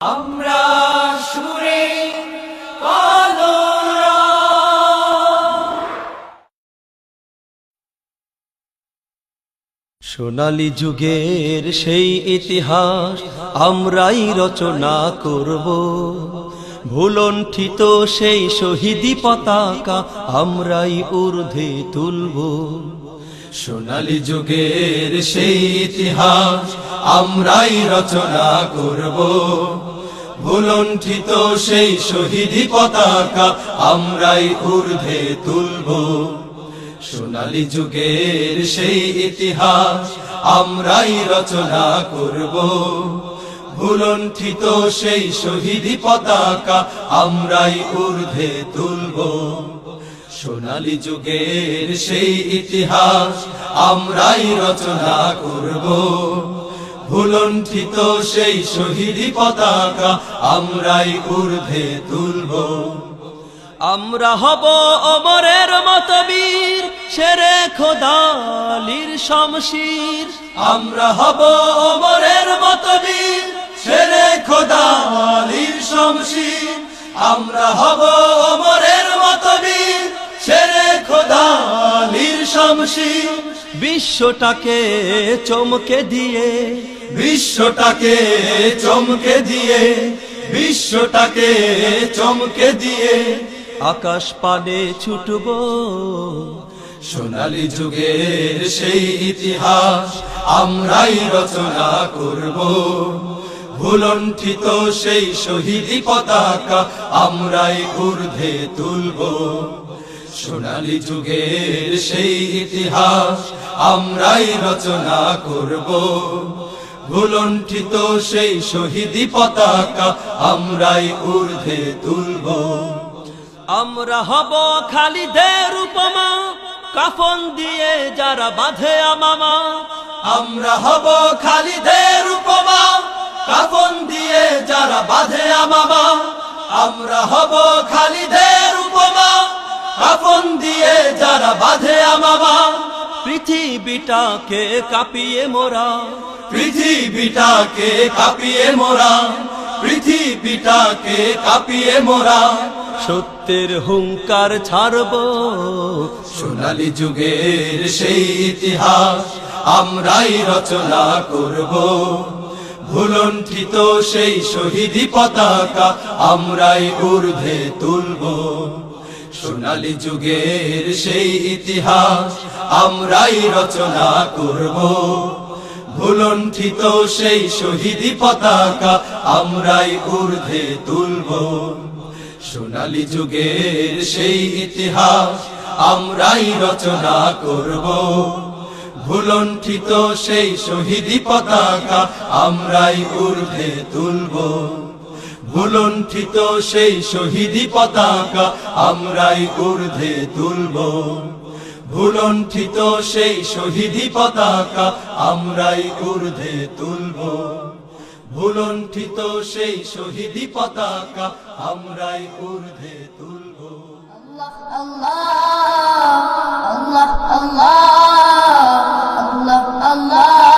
আমরা সুরে সোনালী যুগের সেই ইতিহাস আমরাই রচনা করব। ভুলণ্ঠিত সেই শহীদি পতাকা আমরাই ঊর্ধ্বে তুলব। সোনালি যুগের সেই ইতিহাস আমরাই রচনা করব। ভুলণ্ঠিত সেই শহীদি পতাকা আমরাই ঊর্ধ্বে তুলব। সোনালী যুগের সেই ইতিহাস আমরাই রচনা করব। ভুলণ্ঠিত সেই শহীদি পতাকা আমরাই ঊর্ধ্বে তুলব। সোনালী যুগের সেই ইতিহাস আমরাই রচনা করব। ভুলণ্ঠিত সেই শহীদি পতাকা আমরাই ঊর্ধ্বে তুলব। আমরা হব অমরের মতবীর, সেরে খোদালির শমশির। আমরা হব অমরের মতবীর শেরে খোদা আলীর শমশীর। আমরা হব অমরের মতবীর শেরে খোদা আলীর শমশীর। বিশ্বটাকে চমকে দিয়ে বিশ্বটাকে চমকে দিয়ে, বিশ্বটাকে চমকে দিয়ে আকাশ পানে ছুটব। সোনালী যুগের সেই ইতিহাস আমরাই রচনা করব। ভুলণ্ঠিত সেই শহীদি পতাকা আমরাই ঊর্ধ্বে তুলব। সোনালী যুগের সেই ইতিহাস আমরাই রচনা করব। ভুলণ্ঠিত সেই শহীদি পতাকা আমরাই ঊর্ধ্বে তুলব। আমরা হব খালিদের উপমা কাফন দিয়ে যারা বাঁধে আমামা। আমরা হব খালিদের উপমা কাফন দিয়ে যারা বাঁধে আমামা। আমরা হব খালিদের উপমা কাফন দিয়ে যারা বাঁধে আমামা। পৃথিবীটাকে কাঁপিয়ে মোরা। পৃথিবীটাকে কাঁপিয়ে মোরা। পৃথিবীটাকে কাঁপিয়ে মোরা। সত্যের হুঙ্কার ছাড়ব। সোনালি যুগের সেই ইতিহাস আমরাই রচনা করব। ভুলণ্ঠিত সেই শহীদি পতাকা আমরাই ঊর্ধ্বে তুলব। সোনালী যুগের সেই ইতিহাস, আমরাই রচনা করব। ভুলণ্ঠিত সেই শহীদি পতাকা আমরাই ঊর্ধ্বে তুলব। সোনালী যুগের সেই ইতিহাস, আমরাই রচনা করব। ভুলণ্ঠিত সেই শহীদি পতাকা আমরাই ঊর্ধ্বে তুলব। ভুলণ্ঠিত সেই শহীদি পতাকা আমরাই উর্ধে তুলব। ভুলণ্ঠিত সেই শহীদি পতাকা আমরাই উর্ধে তুলব। ভুলণ্ঠিত সেই শহীদি পতাকা আমরাই উর্ধে তুলব। আল্লাহ আল্লাহ আল্লাহ আল্লাহ আল্লাহ।